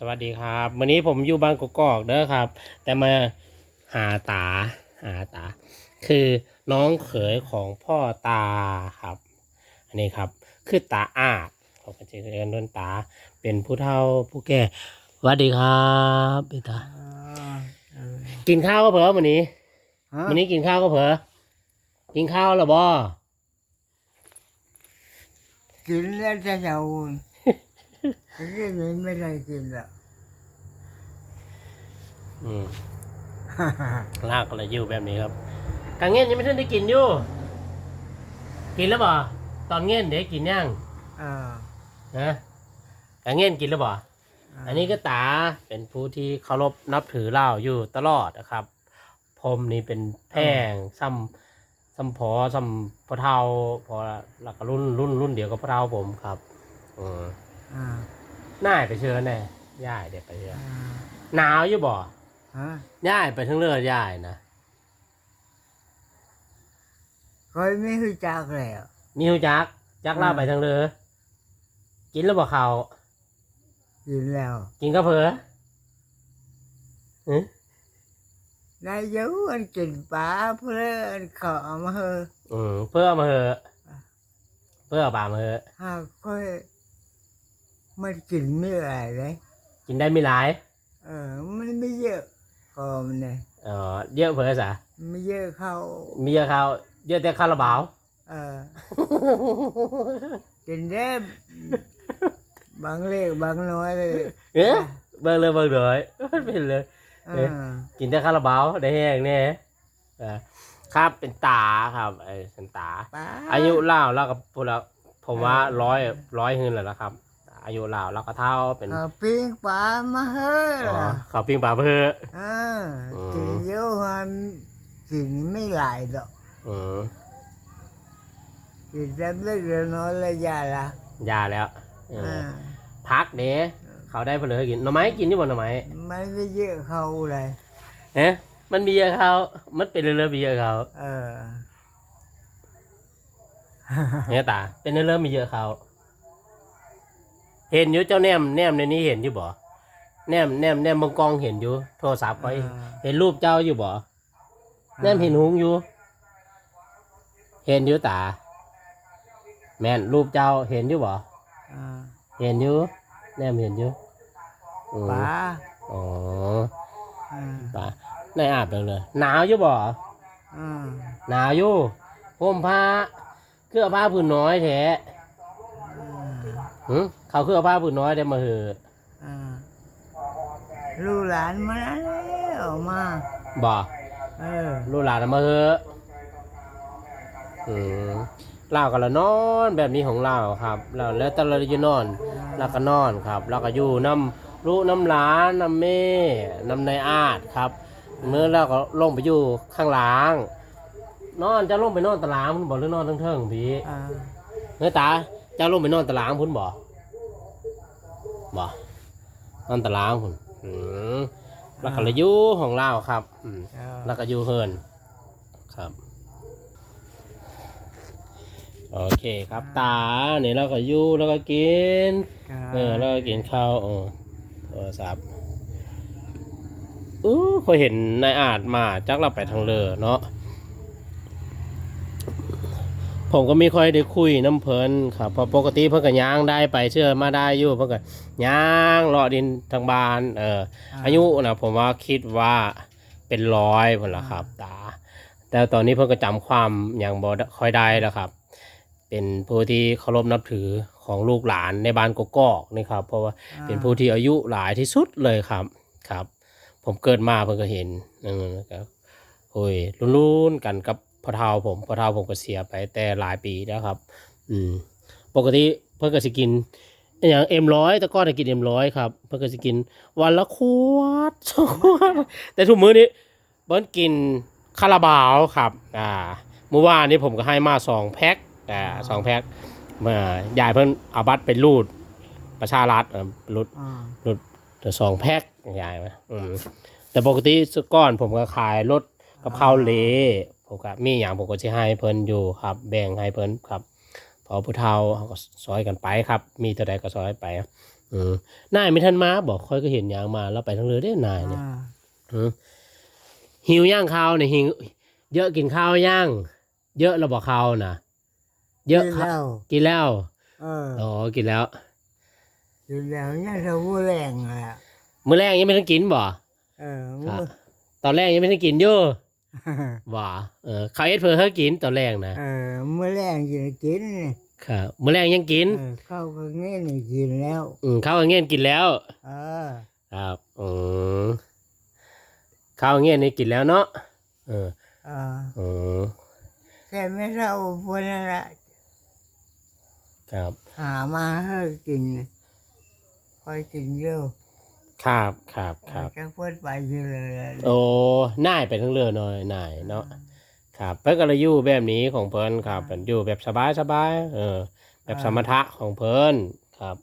สวัสดีครับ วันนี้ผมอยู่บ้านกกอกเด้อครับ แต่มาหาตาหาตา คือน้องเขยของพ่อตาครับ อันนี้ครับ คือตาอาดเขาก็จะเรียกกันต้นตา เป็นผู้เฒ่าผู้แก่สวัสดีครับพี่ตากินข้าวก็เผลอวันนี้ฮะวันนี้กินข้าวก็เผลอกินข้าวแล้วบ่กินแล้วจะเช้า กินนี้ไม่ได้กินแล้วอืมลากอะไรอยู่แบบนี้ครับกางเงี้ยนยังไม่ทันได้กินอยู่ กินแล้วบ่ตอนเงี้ยนเดี๋ยวกินยังเออนะกางเงี้ยนกินแล้วบ่อันนี้ก็ตาเป็นผู้ที่เคารพนับถือเล่าอยู่ตลอดนะครับ ผมนี่เป็นแพงซ้ำซ้ำพอซ้ำพอเท่าพอหลักก็รุ่นรุ่นรุ่นเดียวกับพอเท่าผมครับ อืม อ่าน่ายไปเชิญแน่ย่ายเด็ดไปเชิญอ่าหนาวอยู่บ่ฮะย่ายไปทั้งเลือดย่ายนะคอยไม่รู้จักแล้วมีหูจักจักเล่าไปทางเรือกินแล้วบอกเขากินแล้วกินก็เพออือ นายยูอันกินปลาเพื่อนเขาเอามาเฮออืมเพื่อเอามาเหอะ เพื่อเอาปลามาเหอะหากค่อย มันกินไม่อะไรเลยกินได้ไม่หลาย เออ มันไม่เยอะพอมันเลยเออเยอะเพอสะไม่เยอะเข้ามีเยอะเขาเยอะแต่คาราบาวเออกินได้บางเล็กบางน้อยเลยเอ๊ะเบิ่งเลยเบิ่งเลยมันเป็นเลยเอเอ๊ะอกินแต่คาราบาวได้แห้งแน่เออครับเป็นตาครับไอ้เป็นตาปลาอายุเล่าวแล้วก็พูดแล้วผมว่าร้อยร้อยขึ้นแล้วนะครับ อายุเล่าวแล้วก็เท่าเป็นเอาปิ้งปลามาเฮ้ยอ๋อเขาปิ้งปลาเพื่อ เอออืมกินเยอะมันกินไม่หลายดอกอืมกินแต่เล็กเล็กน้อยเลยยาละยาแล้วเอออ่าพักเด้เขาได้เพนเลยกินหน่อไม้กินที่บ่หน่อไม้มันไม่เยอะเขาเลยเอ๊ะมันมีเยอะเขามันเป็นเรื่องมีเยอะเขาเออ เนี่ยตาเป็นเรื่องมีเยอะเขา เห็นอยู่เจ้าแนมแนมในนี้เห็นอยู่บ่แนมแนมแนมบงกองเห็นอยู่ โทรศัพท์ก็เห็นรูปเจ้าอยู่บ่แนมเห็นหุงอยู่ เห็นอยู่ตา แม่นรูปเจ้าเห็นอยู่บ่อ่าเห็นอยู่แนมเห็นอยู่อืมปลาอ๋ออ่าป่ะในอาบเลยเลยหนาวอยู่บ่อ่าหนาวอยู่ห่มผ้าเครื่องผ้าผืนน้อยแท้ หึเขาเครื่องผ้าผืนน้อยได้มาเหอะอ่าลูกหลานมาแล้วมา บ่เออลูกหลานเอามาเหอะอืมเล่ากันละนอนแบบนี้ของเราครับแล้วแล้วแต่เราจะนอนเราก็นอนครับ เราก็อยู่น้ำลูกน้ำหลานน้ำแม่น้ำในายอาดครับเมื่อเราก็ลงไปอยู่ข้างหล่างนอนจะลงไปนอนตารางพุ่นบอกหรือนอนทั้งเทิงๆพี่อ่า เนื้อตา จะลงไปนอนตารางพุ่นบอกบอกนอนตารางพุ่นอืมแล้วก็เลยอยู่ของเราครับอืมเออแล้วก็อยู่เฮินครับ โอเคครับตาเนี่ยเราก็อยู่แล้วก็กิน เออแล้วก็กินข้าวเออโทรศัพท์อู้เคยเห็นนายอาจมาจักเราไปทางเลอเนาะ ผมก็ไม่ค่อยได้คุยน้ำเพลินครับเพราะปกติเพิ่นก็ย่างได้ไปเชื่อมาได้อยู่เพิ่นก็ย่างเลาะดินทางบ้าน เออ อายุนะผมว่าคิดว่าเป็นร้อยพุ่นละครับ ตา แต่ตอนนี้เพิ่นก็จำความอย่างบ่ได้ค่อยได้แล้วครับ เป็นผู้ที่เคารพนับถือของลูกหลานในบ้านกกอกนี่ครับ เพราะว่าเป็นผู้ที่อายุหลายที่สุดเลยครับครับ ผมเกิดมาเพิ่งก็เห็นอืมครับโอ้ยรุ่นๆกันกับ พ่อเฒ่าผมพ่อเฒ่าผมก็เสียไปแต่หลายปีแล้วครับ อืมปกติเพิ่นก็สิกินอหย่างเอ็มร้อยแต่ก่อนน่ะกินเอ็มร้อยครับ เพิ่นก็สิกิน วันละขวดสองขวดแต่ทุกมื้อนี้เพิ่นกินคาราบาวครับ อ่าเมื่อวานนี้ผมก็ให้มาสองแพ็คอ่าสองแพ็คเมื่อยายเพิ่นเอาบัตรไปรูดประชารัฐเอ่อรูดอ่าเดี๋ยวสองแพ็คยายไหมอืมแต่ปกติสก้อนผมก็ขายรถกับข้าวเหล ผมก็มีอย่างผมก็จะให้เพิ่นอยู่ครับ แบ่งให้เพิ่นครับพอผู้เฒ่าเขาก็ซอยกันไปครับ มีเท่าใดก็ซอยไปอืมนายไม่ทันมาบอกค่อยก็เห็นยางมาแล้วไปทางเรือได้นายเนี่ยอ่าอืมหิวย่างข้าวเนี่ยหิวเยอะกินข้าวย่าง เยอะเราบอกข้าวนะเยอะกินข้าแล้วกินแล้วเอออ๋อกินแล้วกินแล้วเนี่ยเราพูดแรงอะมื้อแรกยังไม่ทันกินบ่เออครับตอนแรกยังไม่ทันกินอยู่ บ่เออเขาวเอ็ดเพื่อให้กินตอนแรกนะเออเมื่อแรงกินกินครับมื้อแรกยังกินเออเข้าก็เงี้ยนี่กินแล้ว อืมข้าวเงี้ยนกินแล้ว เออครับอืมข้าวเงี้ยนนี่กินแล้วเนาะเออเอออืมแต่ไม่เท่าพวกนั้นละครับ หามาให้กินคอยกินเยอะ ครับครับครับจะพูดไปเยอะเลยโอ้น่ายไปทั้งเรือหน่อยน่ายเนาะครับเพิ่นก็เลยอยู่แบบนี้ของเพิ่นครับเป็นอยู่แบบสบายสบายๆเออ แบบสมถะของเพิ่นครับ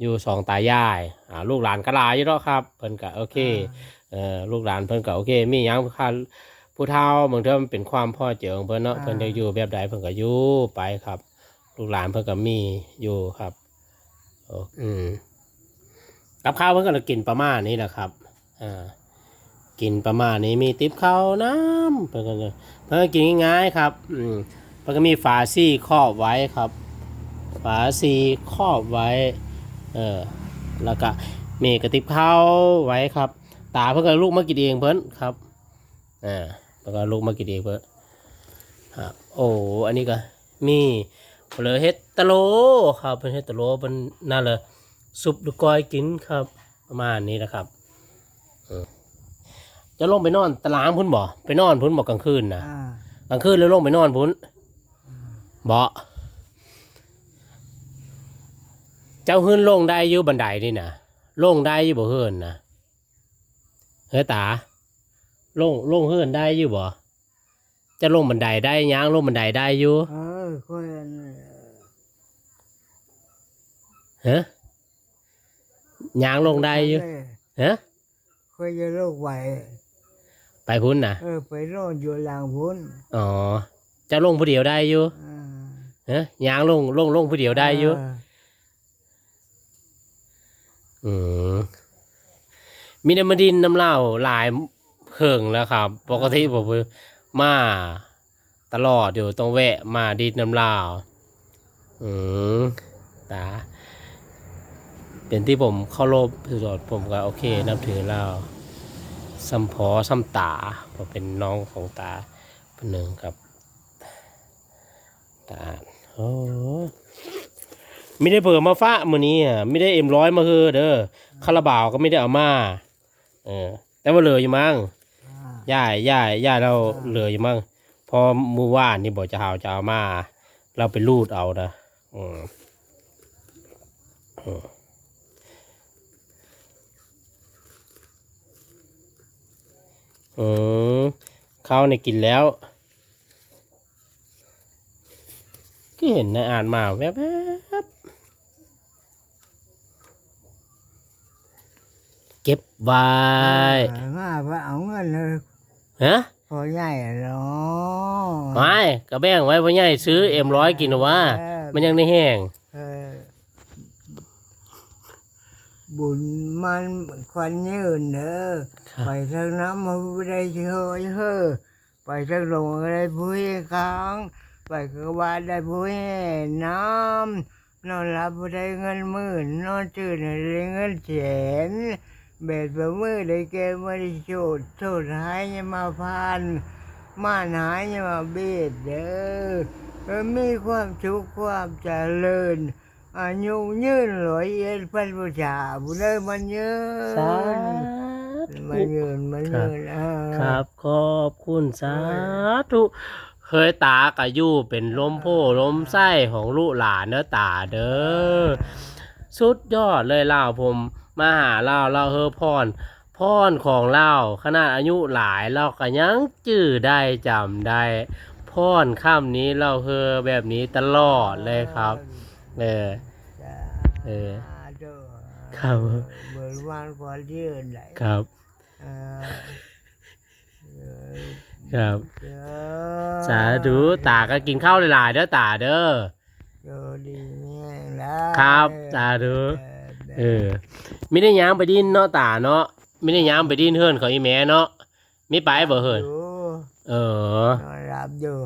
อยู่สองตายายอ่าลูกหลานก็หลายอยู่แล้วครับ เพิ่นก็โอเคเออลูกหลานเพิ่นก็โอเค มีหยังค่าผู้เฒ่าบางเทื่อมันเป็นความพ่อเจอของเพิ่นเนาะเพิ่นจะอยู่แบบใดเพิ่นก็อยู่ไปครับ ลูกหลานเพิ่นก็มีอยู่ครับโอ้อืม กับข้าวเพิ่นก็เลยกินประมาณนี้แหละครับอ่ากินประมาณนี้มีติ๊บข้าวน้ำเพิ่นก็เลยเพื่อกินง่ายๆครับอืมมันก็มีฝาซี่ครอบไว้ครับ ฝาซี่ครอบไว้เออแล้วก็มีกระติบข้าวไว้ครับ ตาเพิ่งก็ลูกมากินเองเพิ่นครับอ่าเพิ่งก็ลูกมากินเองเพิ่นครับโอ้อันนี้ก็มีเพลเฮ็ดตะโลครับเป็นเฮ็ดตะโลเป็นน่าเลย ซุปลูกก้อยกินครับ ประมาณนี้นะครับเออจะลงไปนอนตารางพุ่นบ่ไปนอนพุ่นบ่กลางคืนนะอ่ากลางคืนแล้วลงไปนอนพุ่นเบาะเจ้าหื้นลงได้อยู่บันไดนี่นะลงได้อยู่บ่เฮือนนะเฮ้ยตาลงลงเฮือนได้อยู่บ่จะลงบันไดได้ย่างลงบันไดได้อยู่เออคนนั้นฮะ ย่างลงได้อยู่ฮะคอยจะโรคไหวไปพุ่นนะเออไปโน่นอยู่หลังพุ้นอ๋อจะลงผู้เดียวได้อยู่อ่าฮะย่างลงลงลงผู้เดียวได้อยู่เอืมมีน้ำมันดินน้ำเหล้าหลายเพิงแล้วครับ ปกติผมมาตลอดอยู่ต้องแวะมาดินน้ำเหล้าอืมตา เป็นที่ผมเคารพสุดผมก็โอเค นับถือเหล้าสัมพอสัมตาเพราะเป็นน้องของตาเป็นหนึ่งครับตาโอ้ไม่ได้เปิดมาฟ้ามือนี้อะไม่ได้เอ็มร้อยมาเฮอเด้อคาราบาวก็ไม่ได้เอามาเออแต่ว่าเหลืออยู่มั้งอ่าย่าย่ายย่าเราเหลืออยู่มั้งพอมือว่านนี่บอกจะเอาจะเอามา เราไปรูดเอานะอืมอืม อืมข้าวเนี่ยกินแล้วก็เห็นในอ่านมาแวบๆเก็บไว้มาไปเอาเงินเลยฮะพอใหญ่เนาะไม่กระแบ่งไว้พ่อใหญ่ซื้อเอ็มร้อยกินเอาว่าเออมันยังได้แห้งเออ บุญมันควันยืนเด้อครับไปทางน้ำมาไม่ได้เชื่อเฮ้อไปทางลงก็ได้ผู้ให้ค้างไปก็ว่าได้ผู้ให้น้ำนอนหลับบ่ได้เงินหมื่นนอนตื่นได้เงินแสนเบ็ดประมือได้เกมไม่ได้โชดโชดหายยังมาพานมาหายยังมาเบ็ดเด้อเออมีความสุขความเจริญ อายุยืนร้อยเอ็ดพันประชาบุได้มันยืสานมันธุยืนมันยืนอ่าครับขอบคุณสาธุเคยตากะยู่เป็นลมโพลมไส้ของลูกหลานเด้อตาเด้อสุดยอดเลยเล่าผมมาหาเล่าเล่าเฮอพรพรของเล่าขนาดอายุหลายเราก็ยังจื้อได้จำได้พรข้ามนี้เราเฮอแบบนี้ตลอดเลยครับ เออ เออ ครับ เบิร์วันพอยืนไหลครับเออเออครับเออสาธุตาก็กินข้าวหลายๆเด้อตาเด้อโชคดีแม่งแล้วครับ สาธุเออเออไม่ได้ย้างไปดินเนาะตาเนาะไม่ได้ย้างไปดินเฮือนเขาอีแม่เนาะมีไปบ่เฮือนอยู่เออนอนหลับอยู่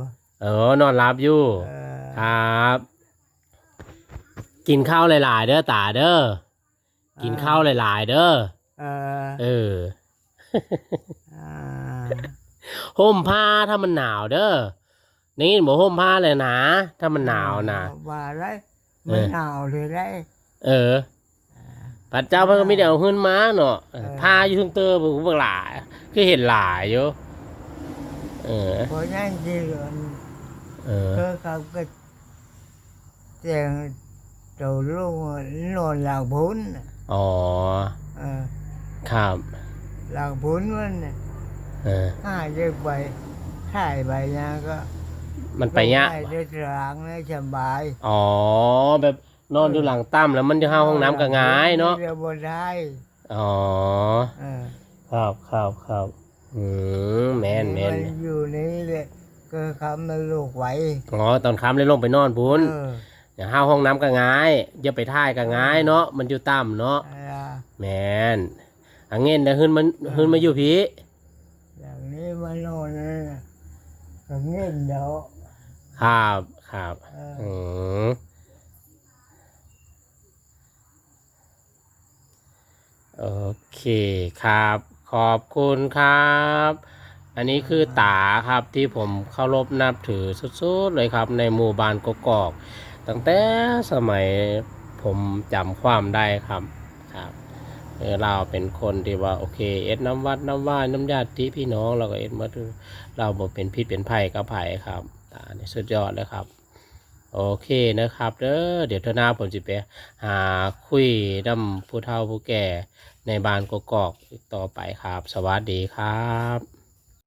เออนอนรับอยู่เออครับ กินข้าวหลายๆเด้อตาเด้อกินข้าวหลายๆเด้อเออเอออ่าห่มผ้าถ้ามันหนาวเด้อนี่บอกห่มผ้าเลยนะถ้ามันหนาวนะว่าไรเอไม่อหนาวเลยได้เออพระเจ้าเพิ่นก็ไม่ได้เอาขึ้นมาเนาะเออผ้าอยู่ทั้งเตอร์ผมก็หลายคือเห็นหลายอยู่เออเพราะนั่นที่เรือนเออก็เขาก็เตียง โตลูกนอนหลังพุ้นน่ะอ๋อเออครับหลังพุ้นมันน่ะเออห้าเด็กไปถ่ายไปนะก็มันไปเนี้ยถ่ายได้ทางได้สบายอ๋อแบบนอนอยู่หลังตั้มแล้วมันจะเข้าห้องน้ำก็ง่ายเนาะเรียบได้อ๋อเออครับครับครับอืมแม่นแม่นมันอยู่นี่แหละก็คำมันลูกไหวอ๋อตอนค้ำเลยลงไปนอนพุ้นเอออย่าห้าห้องน้ำก็ง่ายอย่าไปท่ายก็ง่ายเนาะมันอยู่ต่ำเนาะอะไรแมนอังเงินเดี๋ยวขึ้นมันขึ้นมาอยู่พี่อย่างนี้มานอนนั่นน่ะก็เงี้ยเดี๋ยวครับครับเอออืมโอเคครับ ขอบคุณครับ อันนี้คือตาครับที่ผมเคารพนับถือสุดๆเลยครับในหมู่บ้านกกอก ตั้งแต่สมัยผมจำความได้ครับครับเราเป็นคนที่ว่าโอเค เอ็ดน้ำวัดน้ำว่าน้ำญาติพี่น้องเราก็เอ็ดมาดูเราบ่เป็นพิษเป็นภัยกับภัยครับตานี่สุดยอดเลยครับ โอเคนะครับเด้อเดี๋ยวเท่าน้าผมจะไปหาคุยนำผู้เฒ่าผู้แก่ในบ้านกกอกต่อไปครับ สวัสดีครับ